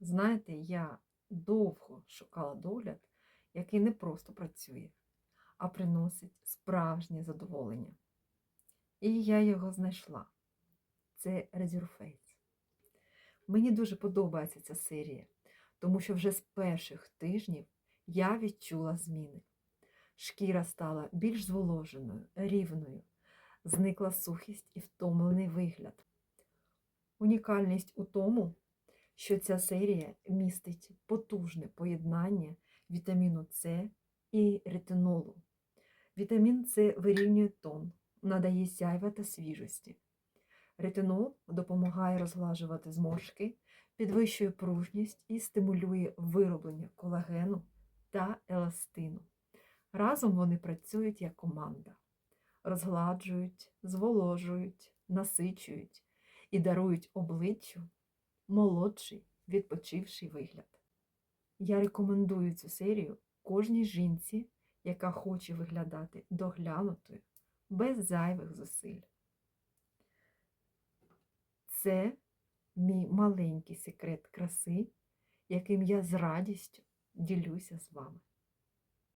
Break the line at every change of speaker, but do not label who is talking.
Знаєте, я довго шукала догляд, який не просто працює, а приносить справжнє задоволення. І я його знайшла. Це Resurface. Мені дуже подобається ця серія, тому що вже з перших тижнів я відчула зміни. Шкіра стала більш зволоженою, рівною, зникла сухість і втомлений вигляд. Унікальність у тому, що ця серія містить потужне поєднання вітаміну С і ретинолу. Вітамін С вирівнює тон, надає сяйва та свіжості. Ретинол допомагає розглажувати зморшки, підвищує пружність і стимулює вироблення колагену та еластину. Разом вони працюють як команда, розгладжують, зволожують, насичують і дарують обличчю молодший, відпочивший вигляд. Я рекомендую цю серію кожній жінці, яка хоче виглядати доглянутою, без зайвих зусиль. Це мій маленький секрет краси, яким я з радістю ділюся з вами.